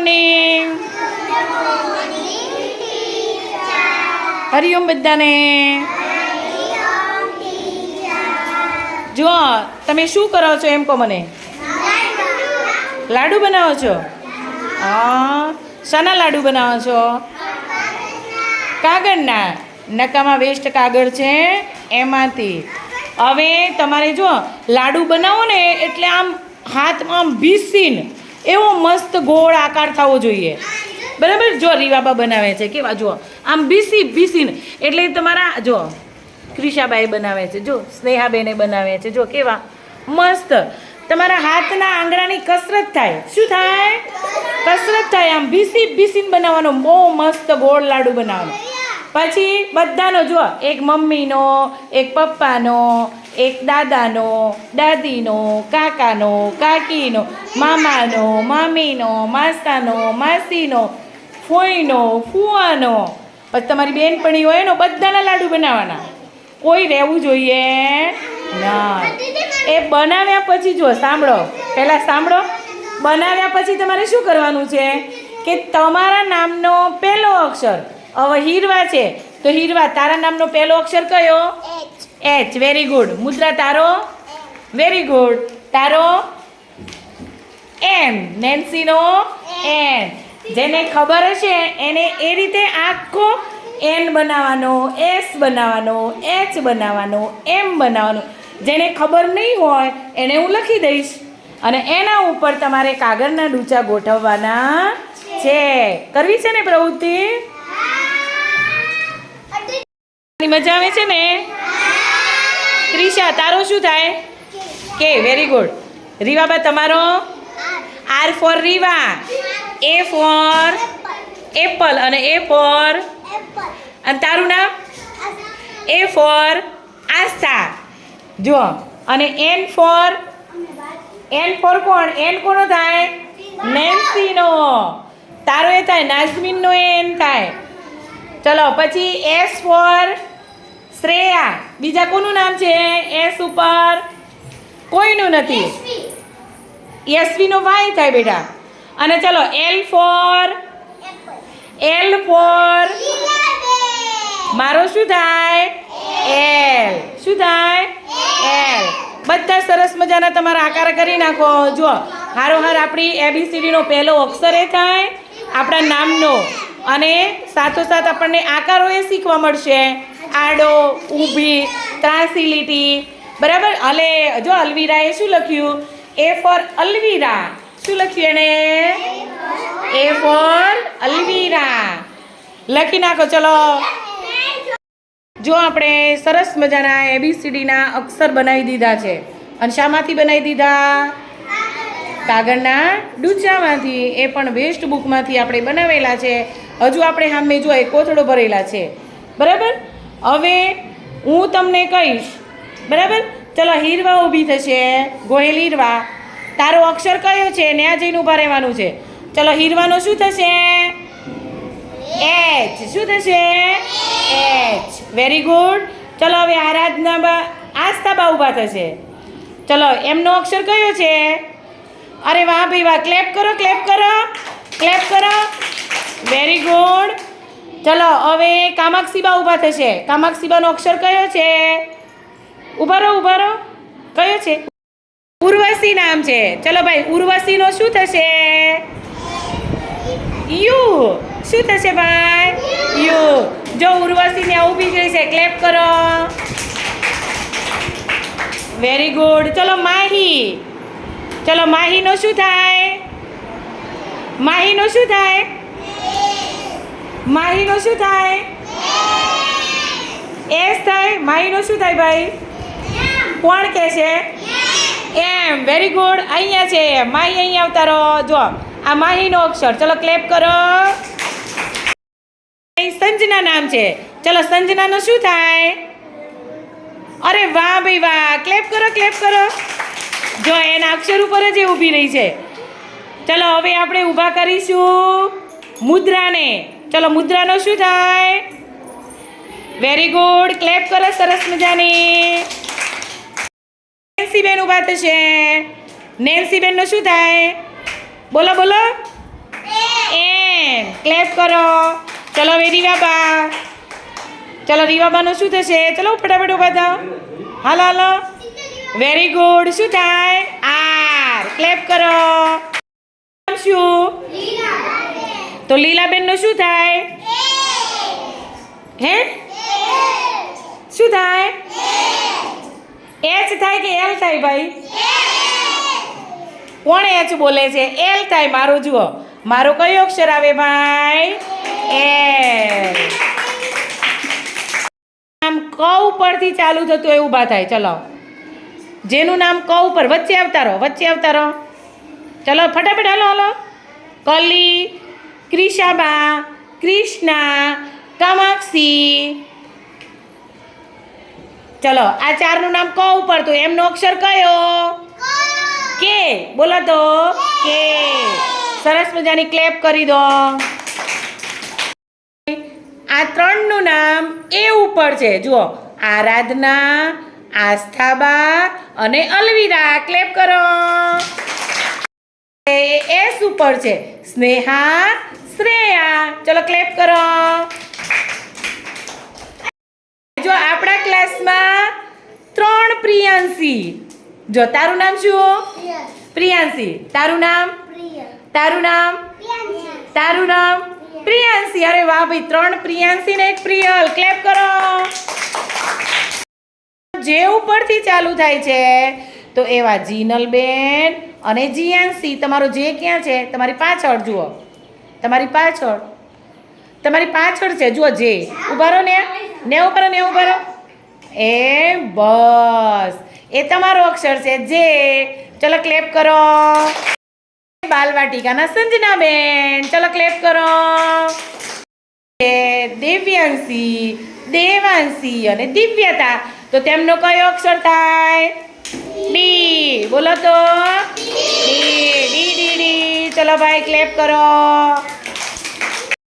Morning Hariom બધાને. જુઓ, તમે શું કરો છો એમ કહો મને? લાડુ બનાવો છો? હા. શાના લાડુ બનાવો છો? કાગળના. નકામાં વેસ્ટ કાગળ છે એમાંથી. હવે તમારે જો લાડુ બનાવો ને એટલે આમ હાથમાં આમ ભીસીન એવો મસ્ત ગોળ આકાર થવો જોઈએ. બરાબર? જો રીવાબા બનાવે છે. કેવા? જુઓ. આમ બીસી ભીસીન એટલે તમારા જો ક્રિશાબાઈ બનાવે છે. જો સ્નેહાબેને બનાવે છે. જો કેવા? મસ્ત. તમારા હાથના આંગળાની કસરત થાય. શું થાય? કસરત થાય. આમ ભીસી ભીસીન બનાવવાનો બહુ મસ્ત ગોળ લાડુ બનાવવાનો. પછી બધાનો, જુઓ, એક મમ્મીનો, એક પપ્પાનો એક દાદાનો, દાદીનો, કાકાનો, કાકીનો, મામાનો, મામીનો, માસાનો, માસીનો, ફોઈનો, ફુવાનો. પછી તમારી બેનપણી હોય એનો બધાના લાડુ બનાવવાના. કોઈ રહેવું જોઈએ ના. એ બનાવ્યા પછી જો, સાંભળો, પહેલાં સાંભળો. બનાવ્યા પછી તમારે શું કરવાનું છે? કે તમારા નામનો પહેલો અક્ષર, હવે હીરવા છે, તો હીરવા, તારા નામનો પહેલો અક્ષર કયો? એચ વેરી ગુડ મુદ્રા તારો વેરી ગુડ તારો એમ નેન્સીનો એન જેને ખબર હશે એને એ રીતે આખો એન બનાવવાનો એસ બનાવવાનો એચ બનાવવાનો એમ બનાવવાનો. જેને ખબર નહીં હોય એને હું લખી દઈશ. અને એના ઉપર તમારે કાગળના ડૂચા ગોઠવવાના છે. કરવી છે ને પ્રવૃત્તિ? મજા આવે છે ને? ત્રિષા તારો શું થાય? કે વેરી ગુડ રીવાબા, તમારો? R for Riva. A for apple અને એ ફોર અને તારું નામ? A for Aastha. જુઓ, અને એન ફોર એન ફોર કોણ? એન કોનો થાય? નેન્સીનો તારો એ થાય નાઝમીનનો એન થાય. ચલો, પછી એસ ફોર શ્રેયા. બીજા કોનું નામ છે? એસ ઉપર. કોઈનું નથી. યશવીનો વાય થાય બેટા. અને ચલો, એલ ફોર. L four. મારો શું થાય? એલ. શું થાય? એલ. બધા સરસ મજાના તમારા આકાર કરી નાખો. જુઓ, હારોહાર આપણી એબીસીડીનો પહેલો અક્ષર એ થાય, આપણા નામનો. અને સાથોસાથ આપણને આકારો એ શીખવા મળશે. આડો, ઊભી ત્રાસી લીટી બરાબર? અલે, જો અલવીરાએ શું લખ્યું? A for Alvira. શું લખ્યું એણે? A for Alvira. લખી નાખો, ચલો. જો આપણે સરસ મજાના એબીસીડીના અક્ષર બનાવી દીધા છે. અને શામાંથી બનાવી દીધા? કાગળના ડૂચામાંથી. એ પણ વેસ્ટ બુકમાંથી આપણે બનાવેલા છે. હજુ આપણે સામે જો એ કોથળો ભરેલા છે. બરાબર? હવે હું તમને કહીશ, બરાબર? ચલો, હીરવા ઊભી થશે, ગોહેલ હીરવા. તારો અક્ષર કયો છે? ત્યાં જઈને ઊભા રહેવાનું છે. ચલો, હીરવાનો શું થશે? એચ શું થશે? એચ વેરી ગુડ ચલો, હવે આરાધના બા, આસ્થા ઊભા થશે. ચલો, એમનો અક્ષર કયો છે? અરે વાહ ભાઈ, વાહ. ક્લેપ કરો ક્લેપ કરો. ક્લેપ કરો. વેરી ગુડ ચલો, હવે કામાક્ષીબા ઊભા થશે. કામાક્ષીબાનો અક્ષર કયો છે? ઊભા રહો ઊભા રહો. કયો છે? ઉર્વશી નામ છે. ચલો ભાઈ, ઉર્વશીનો શું થશે? યુ. શું થશે ભાઈ? યુ. જો ઉર્વશી ત્યાં ઊભી જ રહી છે ક્લેપ કરો. વેરી ગુડ ચલો, માહી. ચલો, માહીનો શું થાય? માહીનો શું થાય? માહીનો શું થાય? એસ થાય? માહીનો શું થાય ભાઈ? કોણ કહે છે? એમ. વેરી ગુડ અહીંયા છે. માહી અહીંયા અવતારો જો, આ માહીનો અક્ષર. ચલો ક્લેપ કરો. સંજના નામ છે. ચલો, સંજનાનું શું થાય? અરે વાહ ભાઈ વાહ. ક્લેપ કરો ક્લેપ કરો. જો, એના અક્ષર ઉપર જ એ ઊભી રહી છે. ચલો, હવે આપણે ઊભા કરીશું મુદ્રાને. ચલો, મુદ્રાનો શું થાય? વેરી ગુડ ક્લેપ કરો, સરસ મજાની. નેન્સીબેન ઊભા થશે. નેન્સીબેનનો શું થાય? બોલો બોલો. ક્લેપ કરો. ચલો, હવે રીવાબા ચલો રીવાબાનું શું થશે? ચલો, ફટાફટ ઊભા થાવ હાલો હાલો. વેરી ગુડ શું થાય? આર ક્લેપ કરો. શું? તો લીલાબેનનું શું થાય? હે? શું થાય? એચ થાય કે એલ થાય ભાઈ? કોણ એચ બોલે છે? એલ થાય મારું, જુઓ. મારો કયો અક્ષર આવે ભાઈ? એલ નામ ક ઉપરથી ચાલુ થતું એવું ઊભા થાય. ચલો. જેનું નામ ક ઉપર, વચ્ચે આવતા રહો વચ્ચે આવતા રહો ચલો, ફટાફટ હાલો, હલો. કલી ક્રિશાબા ક્રિષ્ના કામાક્ષી. ચલો આ ચારનું નામ ક ઉપર તો એમનો અક્ષર કયો? કે. બોલો તો. કે. સરસ મજાની ક્લેપ કરી દો. આ ત્રણનું નામ એ ઉપર છે. જુઓ આરાધના આસ્થાબા અને અલવિદા. ક્લેપ કરો. એ એસ ઉપર છે. સ્નેહા શ્રેયા ચલો ક્લેપ કરો. જો આપણા ક્લાસમાં ત્રણ પ્રિયાંશી. જો તારું નામ શું? પ્રિયાંશી. તારું નામ? તારું નામ? તારું નામ? પ્રિયાંશી. અરે વાહ ભાઈ ત્રણ પ્રિયાંશી ને એક પ્રિયલ. ક્લેપ કરો. જે ઉપરથી ચાલુ થાય છે તો એવા જીનલબેન અને જીયાંશી. તમારો જે ક્યાં છે તમારી પાછળ જુઓ. તમારી પાછળ. તમારી પાછળ છે, જુઓ જે. ઊભા રહો ને. ને રહો, ને ઊભા રહો. એ બસ. એ તમારો અક્ષર છે, જે. ચલો ક્લેપ કરો. બાલવાટિકાના સંજનાબેન ચલો ક્લેપ કરો. દિવ્યાંશી, દેવાંશી અને દિવ્યતા તો. તેમનો કયો અક્ષર થાય? ડી. બોલો તો. D D D D. ચલો ભાઈ ક્લેપ કરો.